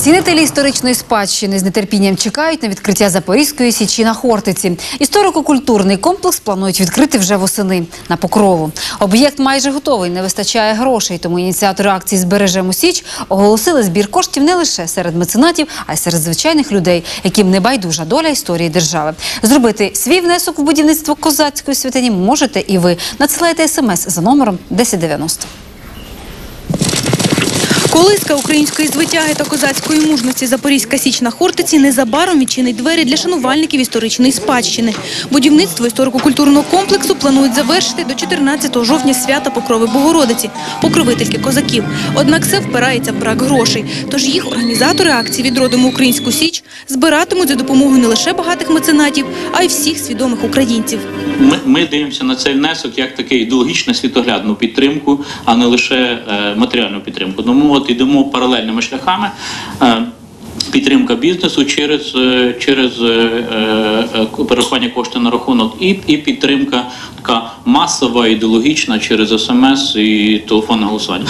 Цінителі історичної спадщини з нетерпінням чекають на відкриття Запорізької січі на Хортиці. Історико-культурний комплекс планують відкрити вже восени на Покрову. Об'єкт майже готовий, не вистачає грошей, тому ініціатори акції «Збережемо Січ» оголосили збір коштів не лише серед меценатів, а й серед звичайних людей, яким не байдужа доля історії держави. Зробити свій внесок в будівництво козацької святині можете і ви. Надсилайте смс за номером 1090. Колиска української звитяги та козацької мужності Запорізька Січ на Хортиці незабаром відчинить двері для шанувальників історичної спадщини. Будівництво історико-культурного комплексу планують завершити до 14 жовтня свята Покрови Богородиці, покровительки козаків. Однак все впирається в брак грошей. Тож їх організатори акції «Відродимо Українську Січ» збиратимуть за допомогою не лише багатих меценатів, а й всіх свідомих українців. Ми, ми дивимося на цей внесок як таку ідеологічну світоглядну підтримку, а не лише е, матеріальну підтримку. Тому от йдемо паралельними шляхами. Е, Підтримка бізнесу через, е, через е, е, перерахування коштів на рахунок і, і підтримка така масова, ідеологічна через смс і телефонне голосування.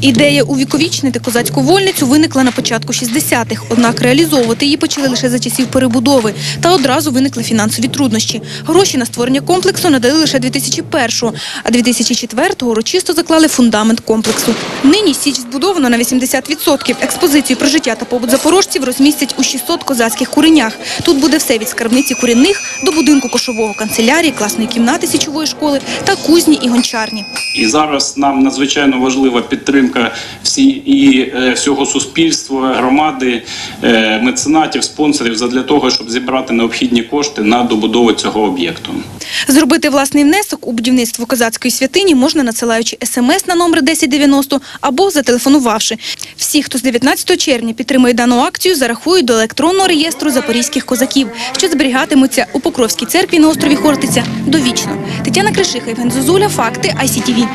Ідея увіковічнити козацьку вольницю виникла на початку 60-х, однак реалізовувати її почали лише за часів перебудови. Та одразу виникли фінансові труднощі. Гроші на створення комплексу надали лише 2001-го, а 2004-го урочисто заклали фундамент комплексу. Нині Січ збудовано на 80%. Експозицію про життя та побут запорожців розмістять у 600 козацьких куренях. Тут буде все від скарбниці курінних до будинку кошового канцелярії, класної кімнати січової школи та кузні і гончарні. І зараз нам надзвичайно важлива підтримка всі і е, всього суспільства, громади, е, меценатів, спонсорів задля того, щоб зібрати необхідні кошти на добудову цього об'єкту. Зробити власний внесок у будівництво козацької святині можна надсилаючи смс на номер 1090 або зателефонувавши. Всі, хто з 19 червня підтримує дану акцію, зарахують до електронного реєстру запорізьких козаків, що зберігатимуться у Покровській церкві на острові Хортиця довічно. Тетяна Кришиха, Євген Зозуля, Факти, ICTV.